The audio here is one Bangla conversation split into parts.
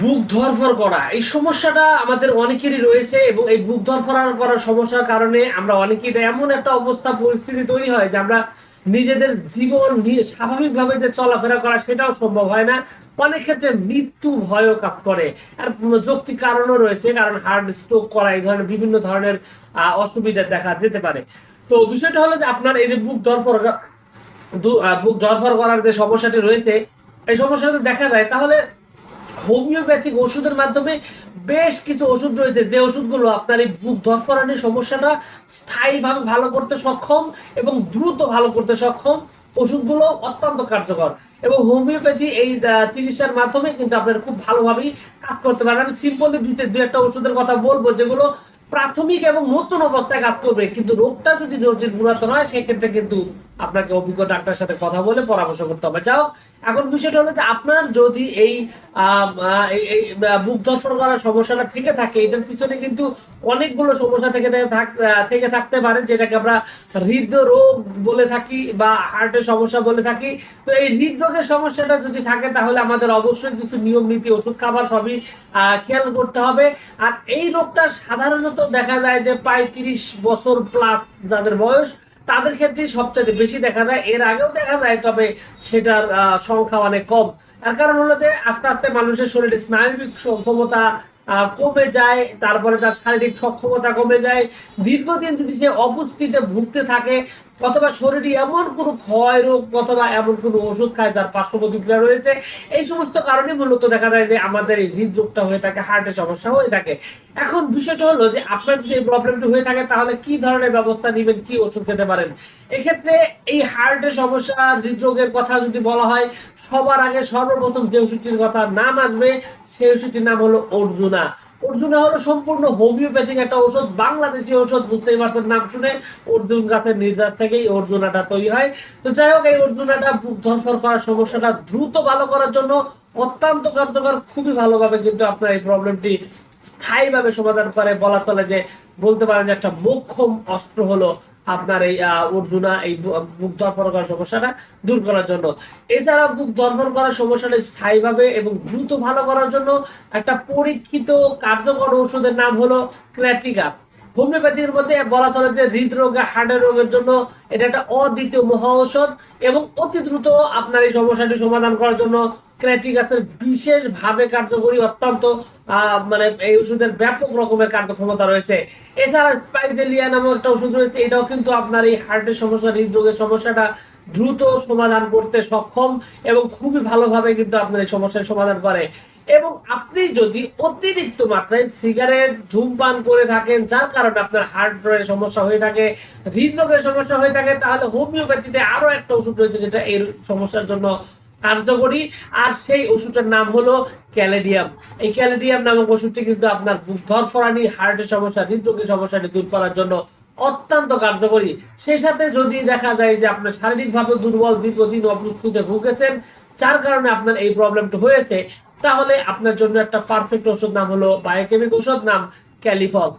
বুক ধরফর করা। এই সমস্যাটা আমাদের অনেকেরই রয়েছে এবং এই বুক ধরফর করার সমস্যার কারণে আমরা অনেকেই এমন একটা অবস্থা, পরিস্থিতি তৈরি হয় যে আমরা নিজেদের জীবন নিয়ে স্বাভাবিকভাবে যে চলাফেরা করা সেটাও সম্ভব হয় না। অনেক ক্ষেত্রে মৃত্যু ভয়ও কাজ করে। আর যৌক্তিক কারণও রয়েছে, কারণ হার্ট স্ট্রোক করা, এই ধরনের বিভিন্ন ধরনের অসুবিধা দেখা যেতে পারে। তো বিষয়টা হলো যে আপনার এই যে বুক ধরফর বুক ধরফর করার যে সমস্যাটি রয়েছে, এই সমস্যাটা দেখা যায়, তাহলে হোমিওপ্যাথিক ওষুধের মাধ্যমে বেশ কিছু ওষুধ রয়েছে। যে ওষুধগুলো আপনার এই বুক ধরফরানির সমস্যাটা স্থায়ীভাবে ভালো করতে সক্ষম এবং দ্রুত ভালো করতে সক্ষম ওষুধগুলো অত্যন্ত কার্যকর। এবং হোমিওপ্যাথি এই চিকিৎসার মাধ্যমে কিন্তু আপনার খুব ভালোভাবেই কাজ করতে পারেন আমি সিম্পলি দুইটা দু একটা ওষুধের কথা বলব যেগুলো প্রাথমিক এবং নতুন অবস্থায় কাজ করবে। কিন্তু রোগটা যদি জটিল পুরাতন হয়, সেক্ষেত্রে কিন্তু আপনাকে অভিজ্ঞ ডাক্তারের সাথে কথা বলে পরামর্শ করতে হবে। যাও এখন বিষয়টা হলো যে আপনার যদি এই বুক দর্শন করার সমস্যাটা থেকে থাকে, এটার পিছনে কিন্তু অনেকগুলো সমস্যা থেকে থেকে থাকতে পারে, যেটাকে আমরা হৃদরোগ বলে থাকি বা হার্টের সমস্যা বলে থাকি। তো এই হৃদরোগের সমস্যাটা যদি থাকে, তাহলে আমাদের অবশ্যই কিছু নিয়ম, নীতি, ওষুধ, খাবার সবই খেয়াল করতে হবে। আর এই রোগটা সাধারণত দেখা যায় যে প্রায় তিরিশ বছর প্লাস যাদের বয়স তাদের ক্ষেত্রে সবচেয়ে বেশি দেখা যায় এর আগেও দেখা যায় তবে সেটার সংখ্যা অনেক কম। তার কারণ হলো যে আস্তে আস্তে মানুষের শরীরে স্নায়বিক ক্ষমতা আহ, কমে যায় তারপরে তার শারীরিক সক্ষমতা কমে যায়। দীর্ঘদিন যদি সে অপুষ্টিতে ভুগতে থাকে অথবা শরীরে এমন কোনো ক্ষয় রোগ অথবা এমন কোনো ওষুধ খায় যার পার্শ্ব প্রতিক্রিয়া রয়েছে এই সমস্ত কারণে মূলত দেখা যায় যে আমাদের এই হৃদরোগটা হয়ে থাকে হার্টের সমস্যা হয়ে থাকে। এখন বিষয়টা হলো যে আপনার যদি প্রবলেমটা হয়ে থাকে, তাহলে কি ধরনের ব্যবস্থা নেবেন? কি ওষুধ খেতে পারেন? এক্ষেত্রে এই হার্টের সমস্যা, হৃদরোগের কথা যদি বলা হয়, সবার আগে সর্বপ্রথম যে ওষুধটির কথা নাম আসবে, সেই ওষুধটির নাম হলো অর্জুনা। অর্জুনা হলো সম্পূর্ণ হোমিওপ্যাথিক একটা ওষুধ, বাংলাদেশি ওষুধ, বুঝতেই পারছেন নাম শুনে অর্জুন গাছের নির্যাস থেকেই অর্জুনাটা তৈরি হয়। তো যাই হোক, এই অর্জুনাটা বুক ধরফর করার সমস্যাটা দ্রুত ভালো করার জন্য অত্যন্ত কার্যকর, খুবই ভালোভাবে কিন্তু আপনার এই প্রবলেমটি স্থায়ীভাবে সমাধান করে বলা চলে যে বলতে পারেন যে একটা মোক্ষম অস্ত্র হলো আপনার এই অর্জুনা এই বুক ধরফর করার সমস্যাটা দূর করার জন্য। এছাড়া বুক ধরফর করার সমস্যাটা স্থায়ীভাবে এবং দ্রুত ভালো করার জন্য একটা পরীক্ষিত কার্যকর ওষুধের নাম হলো ক্র্যাটিকাস হোমিওপ্যাথির মধ্যে বলা চলে যে হৃদরোগ হার্টের রোগের জন্য এটা একটা অদ্বিতীয় মহা ঔষধ এবং অতি দ্রুত আপনার এই সমস্যাটি সমাধান করার জন্য ক্র্যাটিকাসের বিশেষভাবে কার্যকরী, অত্যন্ত মানে এই ওষুধের ব্যাপক রকমের কার্যক্ষমতা রয়েছে। এছাড়া স্পাইজেলিয়া নামক একটা ওষুধ রয়েছে, এটাও কিন্তু আপনার এই হার্টের সমস্যা, হৃদরোগের সমস্যাটা দ্রুত সমাধান করতে সক্ষম এবং খুবই ভালোভাবে কিন্তু আপনার এই সমস্যার সমাধান করে। এবং আপনি যদি অতিরিক্ত মাত্রায় সিগারেট, ধূমপান করে থাকেন, যার কারণে আপনার হার্ট রোগের সমস্যা হয়ে থাকে, হৃদরোগের সমস্যা হয়ে থাকে, তাহলে হোমিওপ্যাথিতে আরও একটা ওষুধ রয়েছে যেটা এই সমস্যার জন্য কার্যকরী। আর সেই ওষুধটার নাম হলো ক্যালেডিয়াম। এই ক্যালেডিয়াম নামক ওষুধটি কিন্তু আপনার ধরফরানি, হার্টের সমস্যা, হৃদরোগের সমস্যাটি দূর করার জন্য অত্যন্ত কার্যকরী। সেই সাথে যদি দেখা যায় যে আপনার শারীরিকভাবে দুর্বল, দীর্ঘদিন অপুষ্টিতে ভুগেছেন, যার কারণে আপনার এই প্রবলেমটা হয়েছে, তাহলে আপনার জন্য একটা পারফেক্ট ওষুধ নাম হলো বায়োকেমিক ওষুধ নাম ক্যালিফস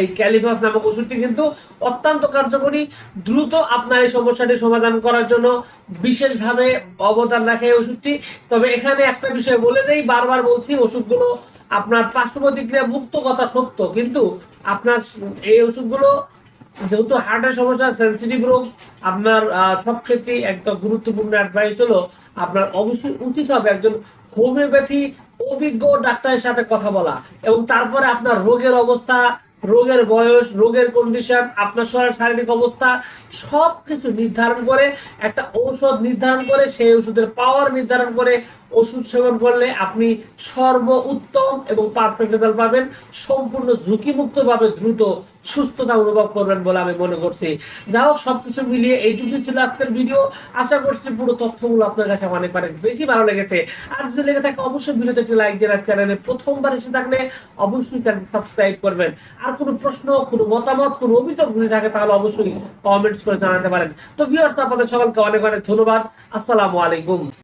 এই ক্যালিফাস নামক ওষুধটি কিন্তু অত্যন্ত কার্যকরী, দ্রুত আপনার এই সমস্যাটি সমাধান করার জন্য বিশেষভাবে অবদান রাখে এই ওষুধটি। তবে এখানে একটা বিষয় বলে নেই বারবার বলছি ওষুধগুলো আপনার পার্শ্ব প্রতিক্রিয়া মুক্ত কথা সত্য, কিন্তু আপনার এই ওষুধগুলো যেহেতু হার্টের সমস্যা সেন্সিটিভ রোগ, আপনার সব ক্ষেত্রেই একদম গুরুত্বপূর্ণ অ্যাডভাইস হলো আপনার অবশ্যই উচিত হবে একজন হোমিওপ্যাথি অভিজ্ঞ ডাক্তারের সাথে কথা বলা এবং তারপরে আপনার রোগের অবস্থা রোগের বয়স, রোগের কন্ডিশন আপনার শারীরিক অবস্থা সব কিছু নির্ধারণ করে, একটা ঔষধ নির্ধারণ করে, সেই ওষুধের পাওয়ার নির্ধারণ করে ওষুধ সেবন করলে আপনি সর্ব উত্তম এবং পারফেক্ট রেজাল্ট পাবেন। সম্পূর্ণ ঝুঁকিমুক্তভাবে দ্রুত সুস্থতা অনুভব করবেন বলে আমি মনে করছি। যা হোক, সবকিছু মিলিয়ে এইটুকুই ছিল আজকের ভিডিও। আশা করছি পুরো তথ্যগুলো আপনার কাছে অনেক অনেক বেশি ভালো লেগেছে। আর যদি লেগে থাকে, অবশ্যই ভিডিওতে একটি লাইক দিয়ে চ্যানেলে প্রথমবার এসে থাকলে অবশ্যই চ্যানেল সাবস্ক্রাইব করবেন। আর কোনো প্রশ্ন, কোনো মতামত, কোনো অভিযোগ যদি থাকে, তাহলে অবশ্যই কমেন্টস করে জানাতে পারেন। তো ভিউয়ার্স আপনাদের সকলকে অনেক অনেক ধন্যবাদ। আসসালামু আলাইকুম।